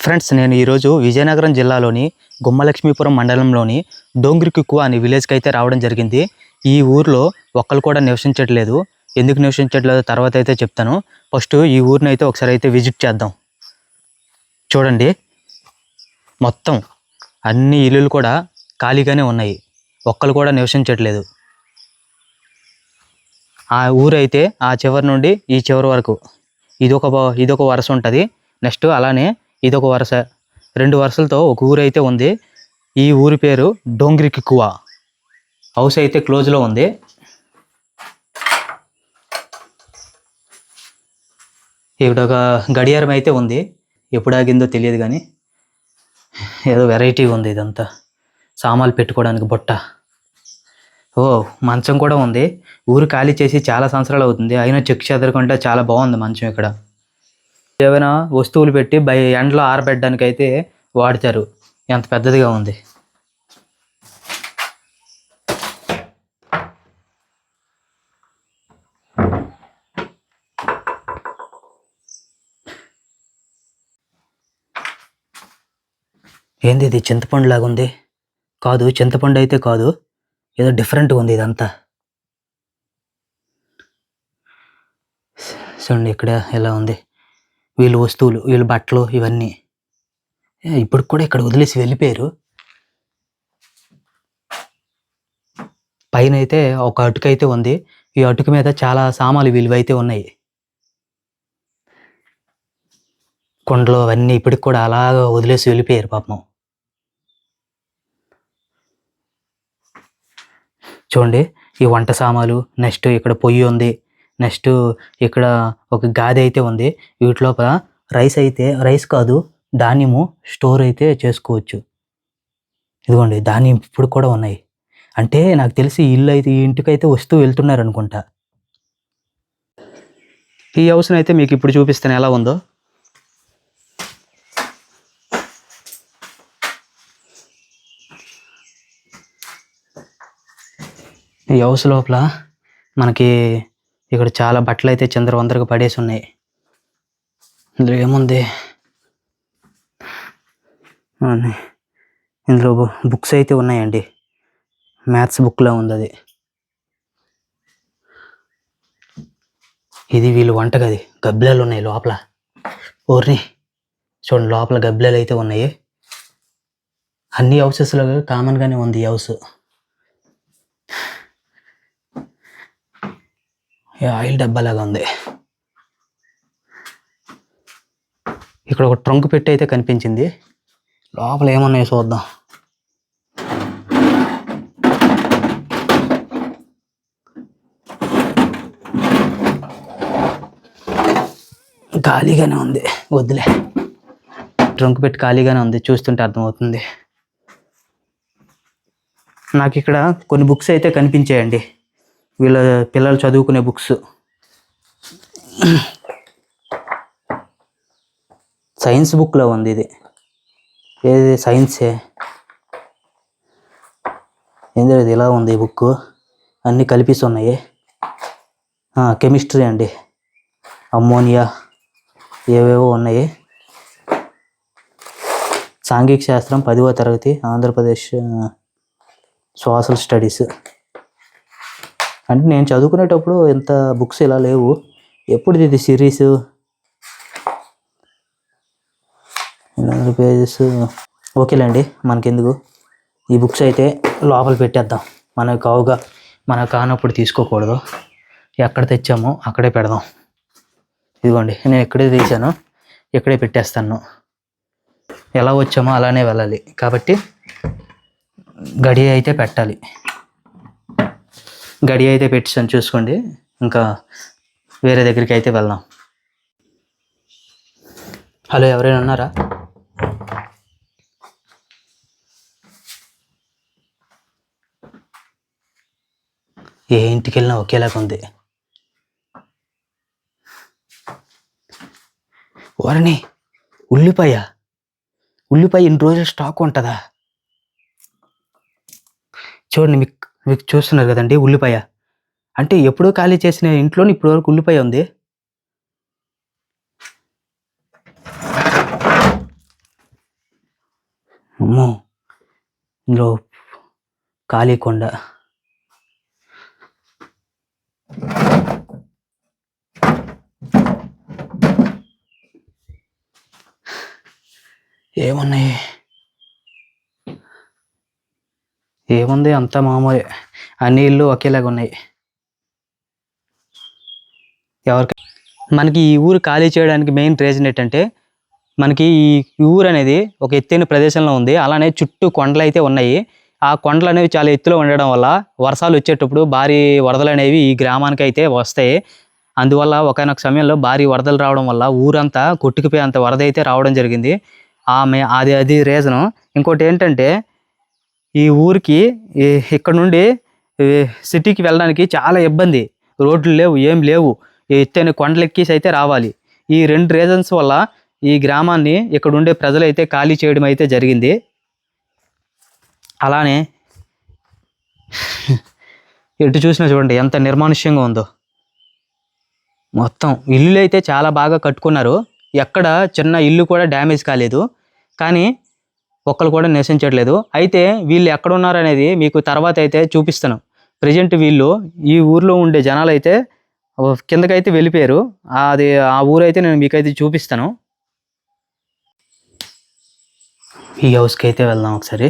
Friends నేను ఈరోజు విజయనగరం జిల్లాలోని గుమ్మలక్ష్మీపురం మండలంలోని డోంగ్రికుక్కు అనే విలేజ్కి అయితే రావడం జరిగింది. ఈ ఊర్లో ఒక్కరు కూడా నివసించట్లేదు. ఎందుకు నివసించట్లేదో? తర్వాత అయితే చెప్తాను. ఫస్ట్ ఈ ఊరిని అయితే ఒకసారి అయితే విజిట్ చేద్దాం. చూడండి. మొత్తం అన్ని ఇల్లులు కూడా ఖాళీగానే ఉన్నాయి. ఒక్కరు కూడా నివసించట్లేదు. ఆ ఊరు అయితే ఆ చివరి నుండి ఈ చివరి వరకు. ఇదొక ఇది ఇదొక వరుస ఉంటుంది. నెక్స్ట్ అలానే ఇదొక వరుస. రెండు వరుసలతో ఒక ఊరు అయితే ఉంది. ఈ ఊరి పేరు డోంగ్రికిక్కువ హౌస్ అయితే క్లోజ్లో ఉంది. ఇక్కడ ఒక గడియారం అయితే ఉంది. ఎప్పుడు ఆగిందో తెలియదు కానీ ఏదో వెరైటీగా ఉంది ఇదంతా. సామాన్లు పెట్టుకోవడానికి బుట్ట. ఓ మంచం కూడా ఉంది. ఊరు ఖాళీ చేసి చాలా సంవత్సరాలు అవుతుంది. అయినా చెక్ చెదరకుండా చాలా బాగుంది మంచం ఇక్కడ. ఏమైనా వస్తువులు పెట్టి బై ఎండలో ఆరబెట్టడానికి అయితే వాడతారు. ఎంత పెద్దదిగా ఉంది. ఏంది ఇది? చింతపండు లాగా ఉంది. కాదు చింతపండు అయితే కాదు. ఏదో డిఫరెంట్గా ఉంది ఇదంతా. చూడండి ఇక్కడ ఎలా ఉంది. వీళ్ళు వస్తువులు వీళ్ళ బట్టలు ఇవన్నీ. ఇప్పుడు కూడా ఇక్కడ వదిలేసి వెళ్ళిపోయారు. పైన అయితే ఒక అటుక అయితే ఉంది. ఈ అటుక మీద చాలా సామాన్లు విలువైతే ఉన్నాయి. కొండలు అవన్నీ ఇప్పటికి కూడా అలాగ వదిలేసి వెళ్ళిపోయారు పాపం. చూడండి ఈ వంట సామాలు నెక్స్ట్ ఇక్కడ పొయ్యి ఉంది. నెక్స్ట్ ఇక్కడ ఒక గాది అయితే ఉంది. వీటి లోపల రైస్ అయితే రైస్ కాదు ధాన్యము స్టోర్ అయితే చేసుకోవచ్చు. ఇదిగోండి ధాన్యం ఇప్పుడు కూడా ఉన్నాయి. అంటే నాకు తెలిసి ఇల్లు అయితే ఈ ఇంటికైతే వస్తూ వెళ్తున్నారు అనుకుంటా. ఈ హౌస్ని అయితే మీకు ఇప్పుడు చూపిస్తాను ఎలా ఉందో. ఈ హౌస్ లోపల మనకి ఇక్కడ చాలా బట్టలు అయితే చిందరవందరగా పడేసి ఉన్నాయి. ఇందులో ఏముంది? ఇందులో బుక్స్ అయితే ఉన్నాయండి. మ్యాథ్స్ బుక్లో ఉంది అది. ఇది వీళ్ళు వంటగది. గబ్బిలాలు ఉన్నాయి లోపల. ఊరిని చూడండి లోపల గబ్బిలాలు అయితే ఉన్నాయి. అన్ని హౌసెస్లో కామన్గానే ఉంది ఈ హౌస్. ఆయిల్ డబ్బాలాగా ఉంది. ఇక్కడ ఒక ట్రంక్ పెట్టి అయితే కనిపించింది. లోపల ఏమన్నాయో చూద్దాం. ఖాళీగానే ఉంది. వద్దులే. ట్రంక్ పెట్టి ఖాళీగానే ఉంది. చూస్తుంటే అర్థమవుతుంది. నాకు ఇక్కడ కొన్ని బుక్స్ అయితే కనిపించాయండి. వీళ్ళ పిల్లలు చదువుకునే బుక్స్. సైన్స్ బుక్లో ఉంది ఇది. ఏది సైన్సే? ఏంది ఇది? ఇలా ఉంది బుక్ అన్నీ కలిపిసి ఉన్నాయి కెమిస్ట్రీ అండి. అమ్మోనియా ఏవేవో ఉన్నాయి. సాంఘిక శాస్త్రం పదివ తరగతి ఆంధ్రప్రదేశ్ సోషల్ స్టడీస్. అంటే నేను చదువుకునేటప్పుడు ఇంత బుక్స్ ఇలా లేవు. ఎప్పుడు ఇది సిరీస్? పేజెస్ ఓకేలేండి మనకెందుకు? ఈ బుక్స్ అయితే లోపల పెట్టేద్దాం. మనకు కావుగా మనకు కానప్పుడు తీసుకోకూడదు. ఎక్కడ తెచ్చామో అక్కడే పెడదాం. ఇదిగోండి నేను ఎక్కడే తీసాను ఇక్కడే పెట్టేస్తాను. ఎలా వచ్చామో అలానే వెళ్ళాలి. కాబట్టి గడియ అయితే పెట్టాలి. గడి అయితే పెట్టాను చూసుకోండి. ఇంకా వేరే దగ్గరికి అయితే వెళ్దాం. హలో ఎవరైనా ఉన్నారా? ఏ ఇంటికి వెళ్ళినా ఒకేలాగా ఉంది. వారిని ఉల్లిపాయ. ఉల్లిపాయ ఇన్ని రోజులు స్టాక్ ఉంటుందా? చూడండి మీకు మీకు చూస్తున్నారు కదండి ఉల్లిపాయ. అంటే ఎప్పుడో ఖాళీ చేసిన ఇంట్లోని ఇప్పటి వరకు ఉల్లిపాయ ఉంది. అమ్మో ఇందులో ఖాళీ కొండ. ఏమున్నాయి? ఏముంది అంతా మామూలే. అన్ని ఇల్లు ఒకేలాగా ఉన్నాయి. ఎవరికి? మనకి ఈ ఊరు ఖాళీ చేయడానికి మెయిన్ రీజన్ ఏంటంటే మనకి ఈ ఊరు అనేది ఒక ఎత్తైన ప్రదేశంలో ఉంది. అలానే చుట్టూ కొండలు అయితే ఉన్నాయి. ఆ కొండలు అనేవి చాలా ఎత్తులో ఉండడం వల్ల వర్షాలు వచ్చేటప్పుడు భారీ వరదలు అనేవి ఈ గ్రామానికి అయితే వస్తాయి. అందువల్ల ఒకనొక సమయంలో భారీ వరదలు రావడం వల్ల ఊరంతా కొట్టుకుపోయే అంత వరద అయితే రావడం జరిగింది. ఆమె అది అది రీజను ఇంకోటి ఏంటంటే ఈ ఊరికి ఇక్కడ నుండి సిటీకి వెళ్ళడానికి చాలా ఇబ్బంది. రోడ్లు లేవు ఏం లేవు. ఎత్తైన కొండలెక్కేసి అయితే రావాలి. ఈ రెండు రీజన్స్ వల్ల ఈ గ్రామాన్ని ఇక్కడ ఉండే ప్రజలైతే ఖాళీ చేయడం అయితే జరిగింది. అలానే ఎటు చూసినా చూడండి ఎంత నిర్మానుష్యంగా ఉందో. మొత్తం ఇల్లులు అయితే చాలా బాగా కట్టుకున్నారు. ఎక్కడ చిన్న ఇల్లు కూడా డ్యామేజ్ కాలేదు. కానీ ఒక్కరు కూడా నివసించట్లేదు. అయితే వీళ్ళు ఎక్కడ ఉన్నారనేది మీకు తర్వాత అయితే చూపిస్తాను. ప్రజెంట్ వీళ్ళు ఈ ఊర్లో ఉండే జనాలు అయితే కిందకైతే వెళ్ళిపోయారు. అది ఆ ఊరు అయితే నేను మీకైతే చూపిస్తాను. ఈ హౌస్కి అయితే వెళ్దాం ఒకసారి.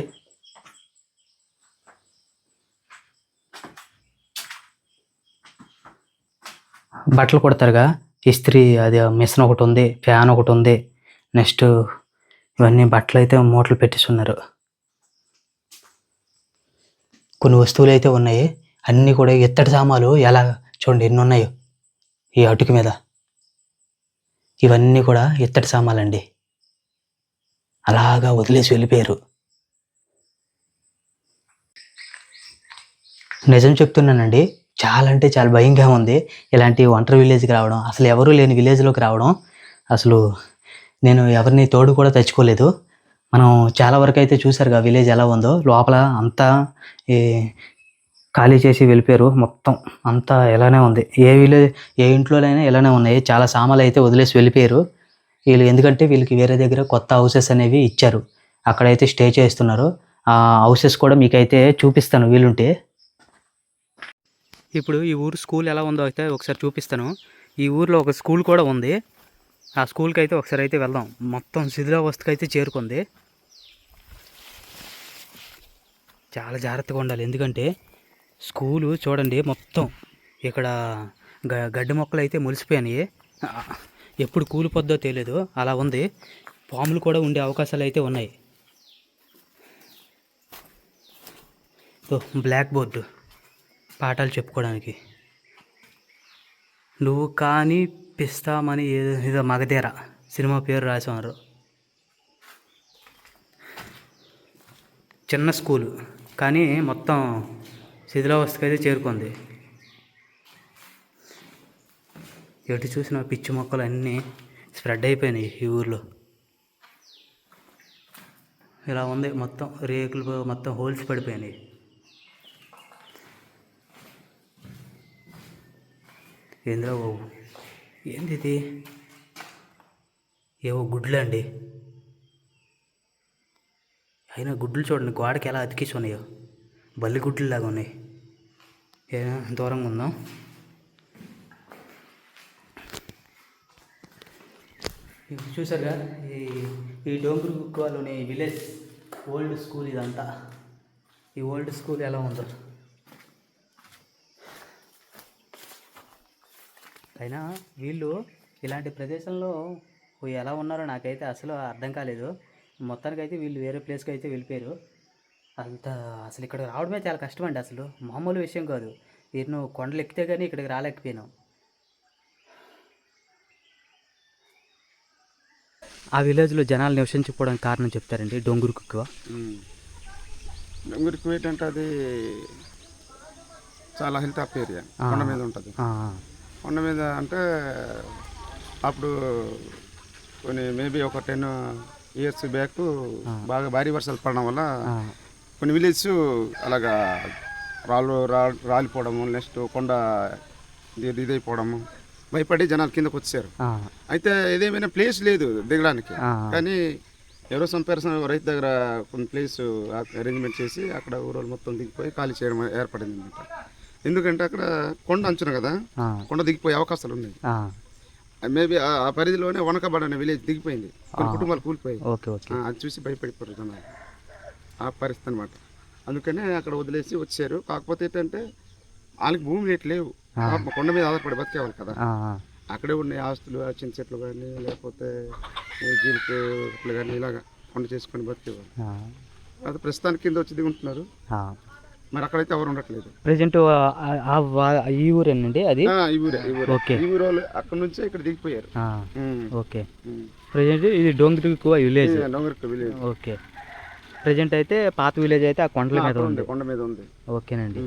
బట్టలు కుడతారుగా. ఇస్త్రీ అది మిషన్ ఒకటి ఉంది ఫ్యాన్ ఒకటి ఉంది. నెక్స్ట్ ఇవన్నీ బట్టలు అయితే మూటలు పెట్టిస్తున్నారు కొన్ని వస్తువులు అయితే ఉన్నాయి. అన్నీ కూడా ఇత్తడి సామాలు ఎలా చూడండి ఎన్ని ఉన్నాయో ఈ అటుకు మీద. ఇవన్నీ కూడా ఇత్తడి సామాలండి అలాగా వదిలేసి వెళ్ళిపోయారు. నిజం చెప్తున్నానండి చాలా అంటే చాలా భయంగా ఉంది. ఇలాంటి ఒంటరి విలేజ్కి రావడం అసలు ఎవరు లేని విలేజ్లోకి రావడం అసలు నేను ఎవరిని తోడు కూడా తెచ్చుకోలేదు. మనం చాలా వరకు అయితే చూసారుగా విలేజ్ ఎలా ఉందో. లోపల అంతా ఈ ఖాళీ చేసి వెళ్ళిపోయారు. మొత్తం అంతా ఇలానే ఉంది. ఏ విలేజ్ ఏ ఇంట్లోనైనా ఇలానే ఉన్నాయి. చాలా సామాన్లు అయితే వదిలేసి వెళ్ళిపోయారు. వీళ్ళు ఎందుకంటే వీళ్ళకి వేరే దగ్గర కొత్త హౌసెస్ అనేవి ఇచ్చారు. అక్కడైతే స్టే చేస్తున్నారు. ఆ హౌసెస్ కూడా మీకైతే చూపిస్తాను. వీలుంటే ఇప్పుడు ఈ ఊరు స్కూల్ ఎలా ఉందో అయితే ఒకసారి చూపిస్తాను. ఈ ఊర్లో ఒక స్కూల్ కూడా ఉంది. ఆ స్కూల్కి అయితే ఒకసారి అయితే వెళ్దాం. మొత్తం శిథిలావస్థకు అయితే చేరుకుంది. చాలా జాగ్రత్తగా ఉండాలి. ఎందుకంటే స్కూలు చూడండి మొత్తం ఇక్కడ గ గడ్డి మొక్కలు అయితే మొలిసిపోయినాయి. ఎప్పుడు కూలిపోద్దో తెలియదు అలా ఉంది. పాములు కూడా ఉండే అవకాశాలు అయితే ఉన్నాయి బ్లాక్ బోర్డు. పాఠాలు చెప్పుకోవడానికి. నువ్వు కానీ పిస్తామని ఏదో ఏదో మగధీర సినిమా పేరు రాసేవారు. చిన్న స్కూలు కానీ మొత్తం శిథిలావస్థకి అయితే చేరుకుంది. ఎటు చూసిన పిచ్చి మొక్కలు అన్నీ స్ప్రెడ్ అయిపోయినాయి ఈ ఊర్లో. ఇలా ఉంది మొత్తం రేకులు మొత్తం హోల్స్ పడిపోయినాయి. ఏంద్రా బాబు? ఏంది ఇది ఏవో గుడ్లు అండి. అయినా గుడ్లు చూడండి గోడకి ఎలా అతికేసి ఉన్నాయో. బల్లి గుడ్లు లాగా ఉన్నాయి. ఏ దూరంగా ఉందాం? చూసారుగా ఈ ఈ డోంగురు కుక్కలోని విలేజ్ ఓల్డ్ స్కూల్ ఇదంతా. ఈ ఓల్డ్ స్కూల్ ఎలా ఉందో. అయినా వీళ్ళు ఇలాంటి ప్రదేశంలో ఎలా ఉన్నారో నాకైతే అసలు అర్థం కాలేదు. మొత్తానికి అయితే వీళ్ళు వేరే ప్లేస్కి అయితే వెళ్ళిపోయారు. అంత అసలు ఇక్కడ రావడమే చాలా కష్టం అండి అసలు. మామూలు విషయం కాదు. ఎన్నో కొండలు ఎక్కితే కానీ ఇక్కడికి రాలేకపోయినాం. ఆ విలేజ్లో జనాలు నివసించుకోవడానికి కారణం చెప్తారండి డొంగురు కుక్కువ బెంగళూరుకి ఏంటంటే అది చాలా హిల్ టాప్ ఏరియా కొండ మీద ఉంటుంది. కొండ మీద అంటే అప్పుడు కొన్ని మేబీ ఒక టెన్ ఇయర్స్ బ్యాక్ బాగా భారీ వర్షాలు పడడం వల్ల కొన్ని విలేజ్ అలాగా రాళ్ళు రా రాలిపోవడము నెక్స్ట్ కొండ ఇది ఇదైపోవడము భయపడి జనాలు కిందకు వచ్చారు. అయితే ఇదేమైనా ప్లేస్ లేదు దిగడానికి. కానీ ఎవరో సంపేరసం రైతు దగ్గర కొన్ని ప్లేస్ అరేంజ్మెంట్ చేసి అక్కడ ఊరోళ్ళు మొత్తం దిగిపోయి ఖాళీ చేయడం ఏర్పడింది అనమాట ఎందుకంటే అక్కడ కొండ అంచున కదా కొండ దిగిపోయే అవకాశాలు ఉన్నాయి. మేబీ ఆ పరిధిలోనే వనకబడ అనే విలేజ్ దిగిపోయింది. కొన్ని కుటుంబాలు కూలిపోయాయి. ఆ, అది చూసి భయపడిపోయారు జనాలు. ఆ పరిస్థితి అనమాట అందుకనే అక్కడ వదిలేసి వచ్చారు. కాకపోతే ఏంటంటే వాళ్ళకి భూమి రేట్లు లేవు. కొండ మీద ఆధారపడి బతికేవాళ్ళు కదా. అక్కడే ఉన్నాయి ఆస్తులు చిన్న చెట్లు కానీ లేకపోతే చెట్లు కానీ ఇలాగా కొండ చేసుకొని బతికేవాళ్ళు. అది ప్రస్తుతానికి కింద వచ్చి దిగుంటున్నారు. మరి అక్కడైతే ఎవరు ఉండట్లేదు. ప్రజెంట్ ఆ- ఆ వా- ఈ ఊరేనండి అది? ఈ ఊరే ఈ ఊరే. ఓకే. ఈ ఊరు వాళ్ళు అక్కడ నుంచే ఇక్కడ దిగిపోయారు. ఓకే. ఉమ్. ప్రజెంట్ ఇది డొంగిరికువ విలేజ్. ఇది నొంగరికి విలేజ్. ఓకే. ప్రజెంట్ అయితే పాత విలేజ్ అయితే ఆ కొండల మీద ఉంది. కొండ మీద ఉంది. ఓకేనండి.